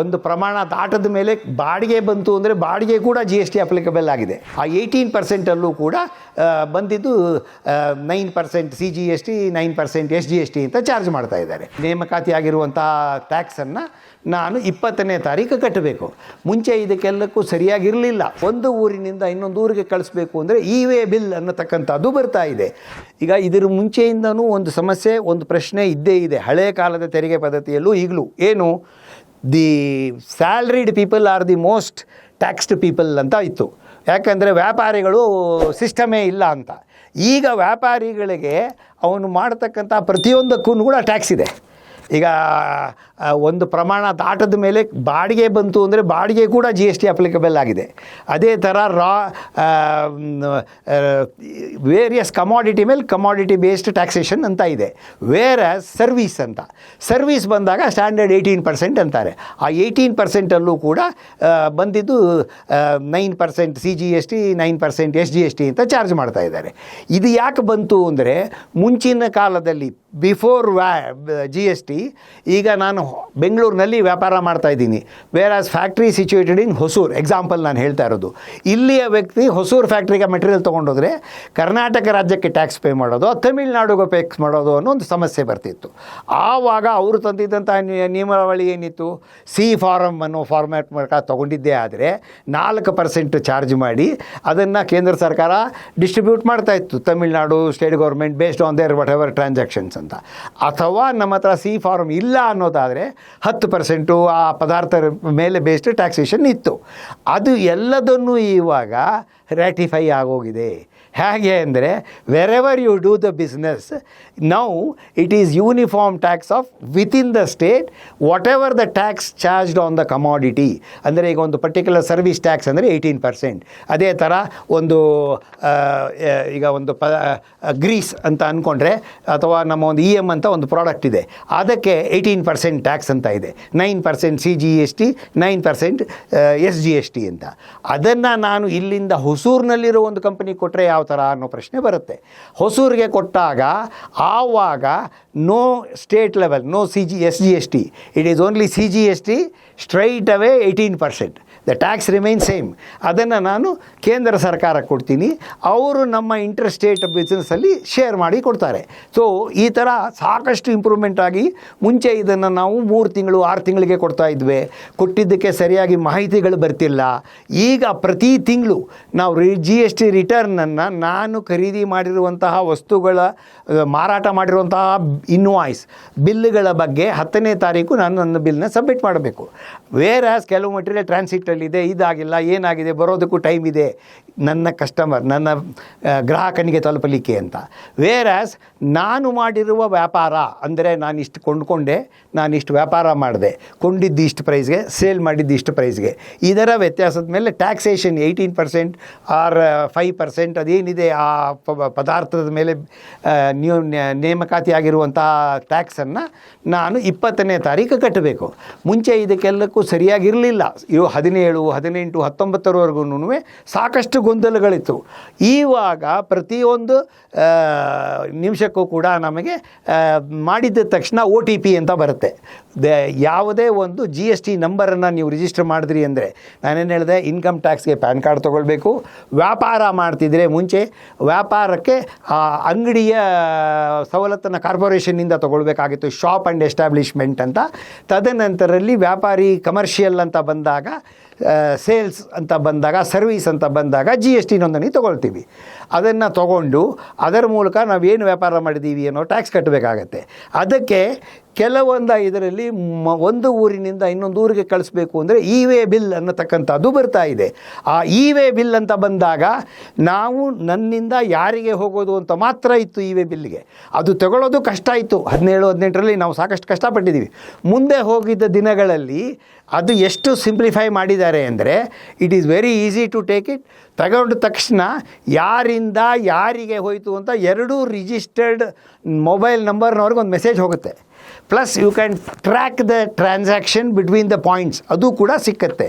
ಒಂದು ಪ್ರಮಾಣ ದಾಟದ ಮೇಲೆ ಬಾಡಿಗೆ ಬಂತು ಅಂದರೆ ಬಾಡಿಗೆ ಕೂಡ ಜಿ ಎಸ್ ಟಿ ಅಪ್ಲಿಕಬಲ್ ಆಗಿದೆ. ಆ ಏಯ್ಟೀನ್ ಪರ್ಸೆಂಟಲ್ಲೂ ಕೂಡ ಬಂದಿದ್ದು nine percent C G S T nine percent S G S T ಅಂತ ಚಾರ್ಜ್ ಮಾಡ್ತಾ ಇದ್ದಾರೆ. ನೇಮಕಾತಿ ಆಗಿರುವಂಥ ಟ್ಯಾಕ್ಸನ್ನು ನಾನು ಇಪ್ಪತ್ತನೇ ತಾರೀಕು ಕಟ್ಟಬೇಕು. ಮುಂಚೆ ಇದಕ್ಕೆಲ್ಲಕ್ಕೂ ಸರಿಯಾಗಿರಲಿಲ್ಲ. ಒಂದು ಊರಿನಿಂದ ಇನ್ನೊಂದು ಊರಿಗೆ ಕಳಿಸ್ಬೇಕು ಅಂದರೆ ಇ ವೇ ಬಿಲ್ ಅನ್ನತಕ್ಕಂಥದ್ದು ಬರ್ತಾ ಇದೆ. ಈಗ ಇದರ ಮುಂಚೆಯಿಂದನೂ ಒಂದು ಸಮಸ್ಯೆ, ಒಂದು ಪ್ರಶ್ನೆ ಇದ್ದೇ ಇದೆ. ಹಳೆಯ ಕಾಲದ ತೆರಿಗೆ ಪದ್ಧತಿಯಲ್ಲೂ ಈಗಲೂ. ಏನು? The salaried people are the most taxed people ಅಂತ ಇತ್ತು. ಯಾಕಂದರೆ ವ್ಯಾಪಾರಿಗಳು ಸಿಸ್ಟಮೇ ಇಲ್ಲ ಅಂತ. ಈಗ ವ್ಯಾಪಾರಿಗಳಿಗೆ ಅವನು ಮಾಡತಕ್ಕಂಥ ಪ್ರತಿಯೊಂದಕ್ಕೂ ಕೂಡ ಟ್ಯಾಕ್ಸ್ ಇದೆ. ಈಗ ಒಂದು ಪ್ರಮಾಣ ದಾಟದ ಮೇಲೆ ಬಾಡಿಗೆ ಬಂತು ಅಂದರೆ ಬಾಡಿಗೆ ಕೂಡ ಜಿ ಎಸ್ ಟಿ ಅಪ್ಲಿಕಬಲ್ ಆಗಿದೆ. ಅದೇ ಥರ ರಾ ವೇರಿಯಸ್ ಕಮಾಡಿಟಿ ಮೇಲೆ ಕಮಾಡಿಟಿ ಬೇಸ್ಡ್ ಟ್ಯಾಕ್ಸೇಷನ್ ಅಂತ ಇದೆ. ವೇರ್ ಸರ್ವೀಸ್ ಅಂತ. ಸರ್ವೀಸ್ ಬಂದಾಗ ಸ್ಟ್ಯಾಂಡರ್ಡ್ ಏಯ್ಟೀನ್ ಪರ್ಸೆಂಟ್ ಅಂತಾರೆ. ಆ ಏಯ್ಟೀನ್ ಪರ್ಸೆಂಟಲ್ಲೂ ಕೂಡ ಬಂದಿದ್ದು nine percent C G S T nine percent S G S T ಅಂತ ಚಾರ್ಜ್ ಮಾಡ್ತಾ ಇದ್ದಾರೆ. ಇದು ಯಾಕೆ ಬಂತು ಅಂದರೆ ಮುಂಚಿನ ಕಾಲದಲ್ಲಿ ಬಿಫೋರ್ ವ್ಯಾ ಜಿ ಎಸ್ ಟಿ ಈಗ ನಾನು ಬೆಂಗಳೂರಿನಲ್ಲಿ ವ್ಯಾಪಾರ ಮಾಡ್ತಾ ಇದ್ದೀನಿ. Whereas factory situated in Hosur example ನಾನು ಹೇಳ್ತಾ ಇರೋದು. ಇಲ್ಲಿಯ ವ್ಯಕ್ತಿ ಹೊಸೂರು ಫ್ಯಾಕ್ಟ್ರಿಗೆ ಮೆಟೀರಿಯಲ್ ತೊಗೊಂಡೋದ್ರೆ ಕರ್ನಾಟಕ ರಾಜ್ಯಕ್ಕೆ ಟ್ಯಾಕ್ಸ್ ಪೇ ಮಾಡೋದು ತಮಿಳ್ನಾಡಿಗೆ ಪೇಕ್ಸ್ ಮಾಡೋದು ಅನ್ನೋ ಒಂದು ಸಮಸ್ಯೆ ಬರ್ತಿತ್ತು. ಆವಾಗ ಅವರು ತಂದಿದ್ದಂಥ ನಿಯಮಾವಳಿ ಏನಿತ್ತು? ಸಿ ಫಾರಮ್ ಅನ್ನೋ ಫಾರ್ಮ್ಯಾಟ್ ಮೂಲಕ ತೊಗೊಂಡಿದ್ದೇ ಆದರೆ ನಾಲ್ಕು ಪರ್ಸೆಂಟ್ ಚಾರ್ಜ್ ಮಾಡಿ ಅದನ್ನು ಕೇಂದ್ರ ಸರ್ಕಾರ ಡಿಸ್ಟ್ರಿಬ್ಯೂಟ್ ಮಾಡ್ತಾ ಇತ್ತು. Tamil Nadu state government based on their whatever transactions ಅಂತ. ಅಥವಾ ನಮ್ಮ ಹತ್ರ ಸಿ ಫಾರ್ಮ್ ಇಲ್ಲ ಅನ್ನೋದಾದರೆ ಹತ್ತು ಪರ್ಸೆಂಟು ಆ ಪದಾರ್ಥ ಮೇಲೆ ಬೇಸ್ಡ್ ಟ್ಯಾಕ್ಸೇಷನ್ ಇತ್ತು. ಅದು ಎಲ್ಲದನ್ನು ಇವಾಗ ರ್ಯಾಟಿಫೈ ಆಗೋಗಿದೆ. ಹೇಗೆ ಅಂದರೆ wherever you do the business now it is uniform tax of within the state whatever the tax charged on the commodity ಅಂದರೆ ಈಗ ಒಂದು ಪರ್ಟಿಕ್ಯುಲರ್ ಸರ್ವಿಸ್ ಟ್ಯಾಕ್ಸ್ ಅಂದರೆ ಏಯ್ಟೀನ್ ಪರ್ಸೆಂಟ್ ಅದೇ ಥರ ಒಂದು ಈಗ ಒಂದು ಪ ಗ್ರೀಸ್ ಅಂತ ಅಂದ್ಕೊಂಡ್ರೆ ಅಥವಾ ನಮ್ಮ ಒಂದು ಇ ಎಂ ಅಂತ ಒಂದು ಪ್ರಾಡಕ್ಟ್ ಇದೆ. ಅದಕ್ಕೆ ಏಯ್ಟೀನ್ ಪರ್ಸೆಂಟ್ ಟ್ಯಾಕ್ಸ್ ಅಂತ ಇದೆ. Nine percent C G S T, nine percent S G S T ಅಂತ. ಅದನ್ನು ನಾನು ಇಲ್ಲಿಂದ ಹೊಸೂರಿನಲ್ಲಿರೋ ಒಂದು ಕಂಪನಿ ಕೊಟ್ಟರೆ ಯಾವ ಥರ ಅನ್ನೋ ಪ್ರಶ್ನೆ ಬರುತ್ತೆ. ಹೊಸೂರಿಗೆ ಕೊಟ್ಟಾಗ ಆವಾಗ no state level no C G S G S T it is only C G S T straight away eighteen percent the tax remain same ಅದನ್ನು ನಾನು ಕೇಂದ್ರ ಸರ್ಕಾರಕ್ಕೆ ಕೊಡ್ತೀನಿ. ಅವರು ನಮ್ಮ ಇಂಟರ್ ಸ್ಟೇಟ್ ಬಿಸ್ನೆಸ್ಸಲ್ಲಿ ಶೇರ್ ಮಾಡಿ ಕೊಡ್ತಾರೆ. ಸೊ ಈ ಥರ ಸಾಕಷ್ಟು ಇಂಪ್ರೂವ್ಮೆಂಟ್ ಆಗಿ ಮುಂಚೆ ಇದನ್ನು ನಾವು ಮೂರು ತಿಂಗಳು, ಆರು ತಿಂಗಳಿಗೆ ಕೊಡ್ತಾ ಇದ್ವಿ. ಕೊಟ್ಟಿದ್ದಕ್ಕೆ ಸರಿಯಾಗಿ ಮಾಹಿತಿಗಳು ಬರ್ತಿಲ್ಲ. ಈಗ ಪ್ರತಿ ತಿಂಗಳು ನಾವು ರಿ ಜಿ ಎಸ್ ಟಿ ರಿಟರ್ನನ್ನು ನಾನು ಖರೀದಿ ಮಾಡಿರುವಂತಹ ವಸ್ತುಗಳ ಮಾರಾಟ ಮಾಡಿರುವಂತಹ ಇನ್ವಾಯ್ಸ್ ಬಿಲ್ಗಳ ಬಗ್ಗೆ ಹತ್ತನೇ ತಾರೀಕು ನಾನು ನನ್ನ ಬಿಲ್ನ ಸಬ್ಮಿಟ್ ಮಾಡಬೇಕು. ವೇರ್ ಆಸ್ ಕೆಲವು ಮಟೀರಿಯಲ್ ಟ್ರಾನ್ಸಿಟಲ್ಲಿದೆ ಇದಾಗಿಲ್ಲ, ಏನಾಗಿದೆ, ಬರೋದಕ್ಕೂ ಟೈಮ್ ಇದೆ. ನನ್ನ ಕಸ್ಟಮರ್ ನನ್ನ ಗ್ರಾಹಕನಿಗೆ ತಲುಪಲಿಕ್ಕೆ ಅಂತ. ವೇರ್ ಆಸ್ ನಾನು ಮಾಡಿರುವ ವ್ಯಾಪಾರ, ಅಂದರೆ ನಾನಿಷ್ಟು ಕೊಂಡುಕೊಂಡೆ, ನಾನಿಷ್ಟು ನಾನು ಇಷ್ಟು ವ್ಯಾಪಾರ ಮಾಡಿದೆ, ಕೊಂಡಿದ್ದು ಇಷ್ಟು ಪ್ರೈಸ್ಗೆ ಸೇಲ್ ಮಾಡಿದ್ದು ಇಷ್ಟು ಪ್ರೈಸ್ಗೆ ಇದರ ವ್ಯತ್ಯಾಸದ ಮೇಲೆ taxation eighteen percent or five percent ಅದೇನಿದೆ ಆ ಪದಾರ್ಥದ ಮೇಲೆ ನ್ಯೂ ನೇಮಕಾತಿ ಆಗಿರುವಂಥ ಟ್ಯಾಕ್ಸನ್ನು ನಾನು ಇಪ್ಪತ್ತನೇ ತಾರೀಕು ಕಟ್ಟಬೇಕು. ಮುಂಚೆ ಇದಕ್ಕೆಲ್ಲಕ್ಕೂ ಸರಿಯಾಗಿರಲಿಲ್ಲ. ಇವು ಹದಿನೇಳು, ಹದಿನೆಂಟು ಹತ್ತೊಂಬತ್ತರವರೆಗೂ ಸಾಕಷ್ಟು ಗೊಂದಲಗಳಿತ್ತು. ಈವಾಗ ಪ್ರತಿಯೊಂದು ನಿಮಿಷಕ್ಕೂ ಕೂಡ ನಮಗೆ ಮಾಡಿದ ತಕ್ಷಣ ಒ ಟಿ ಪಿ ಅಂತ ಬರುತ್ತೆ. ದ, ಯಾವುದೇ ಒಂದು ಜಿ ಎಸ್ ಟಿ ನಂಬರನ್ನು ನೀವು ರಿಜಿಸ್ಟರ್ ಮಾಡಿದ್ರಿ ಅಂದರೆ ನಾನೇನು ಹೇಳಿದೆ ಇನ್ಕಮ್ ಟ್ಯಾಕ್ಸ್ಗೆ ಪ್ಯಾನ್ ಕಾರ್ಡ್ ತೊಗೊಳ್ಬೇಕು. ವ್ಯಾಪಾರ ಮಾಡ್ತಿದ್ರೆ ಮುಂಚೆ ವ್ಯಾಪಾರಕ್ಕೆ, ಆ, ಅಂಗಡಿಯ, ಸವಲತ್ತನ್ನು ಕಾರ್ಪೊರೇಷನ್ನಿಂದ ತೊಗೊಳ್ಬೇಕಾಗಿತ್ತು ಶಾಪ್ ಆ್ಯಂಡ್ ಎಸ್ಟಾಬ್ಲಿಷ್ಮೆಂಟ್ ಅಂತ. ತದನಂತರಲ್ಲಿ ವ್ಯಾಪಾರಿ ಕಮರ್ಷಿಯಲ್ ಅಂತ ಬಂದಾಗ ಸೇಲ್ಸ್ ಅಂತ ಬಂದಾಗ ಸರ್ವೀಸ್ ಅಂತ ಬಂದಾಗ ಜಿ ಎಸ್ ಟಿ ನೋಂದಣಿ ತೊಗೊಳ್ತೀವಿ. ಅದನ್ನು ತೊಗೊಂಡು ಅದರ ಮೂಲಕ ನಾವೇನು ವ್ಯಾಪಾರ ಮಾಡಿದ್ದೀವಿ ಅನ್ನೋ ಟ್ಯಾಕ್ಸ್ ಕಟ್ಟಬೇಕಾಗತ್ತೆ ಅದಕ್ಕೆ ಕೆಲವೊಂದು ಇದರಲ್ಲಿ ಮ, ಒಂದು ಊರಿನಿಂದ ಇನ್ನೊಂದು ಊರಿಗೆ ಕಳಿಸ್ಬೇಕು ಅಂದರೆ ಇ ವೇ ಬಿಲ್ ಅನ್ನತಕ್ಕಂಥದ್ದು ಬರ್ತಾ ಇದೆ. ಆ ಇ ವೇ ಬಿಲ್ ಅಂತ ಬಂದಾಗ ನಾವು ನನ್ನಿಂದ ಯಾರಿಗೆ ಹೋಗೋದು ಅಂತ ಮಾತ್ರ ಇತ್ತು ಇ ವೇ ಬಿಲ್ಗೆ. ಅದು ತಗೊಳ್ಳೋದು ಕಷ್ಟ ಇತ್ತು. ಹದಿನೇಳು, ಹದಿನೆಂಟರಲ್ಲಿ ನಾವು ಸಾಕಷ್ಟು ಕಷ್ಟಪಟ್ಟಿದ್ದೀವಿ. ಮುಂದೆ ಹೋಗಿದ್ದ ದಿನಗಳಲ್ಲಿ ಅದು ಎಷ್ಟು ಸಿಂಪ್ಲಿಫೈ ಮಾಡಿದ್ದಾರೆ ಅಂದರೆ it is very easy to take it ತಗೊಂಡ ತಕ್ಷಣ ಯಾರಿಂದ ಯಾರಿಗೆ ಹೋಯಿತು ಅಂತ ಎರಡೂ ರಿಜಿಸ್ಟರ್ಡ್ ಮೊಬೈಲ್ ನಂಬರ್ನವ್ರಿಗೆ ಒಂದು ಮೆಸೇಜ್ ಹೋಗುತ್ತೆ. Plus you can track the transaction between the points ಅದು ಕೂಡ ಸಿಕ್ಕತ್ತೆ.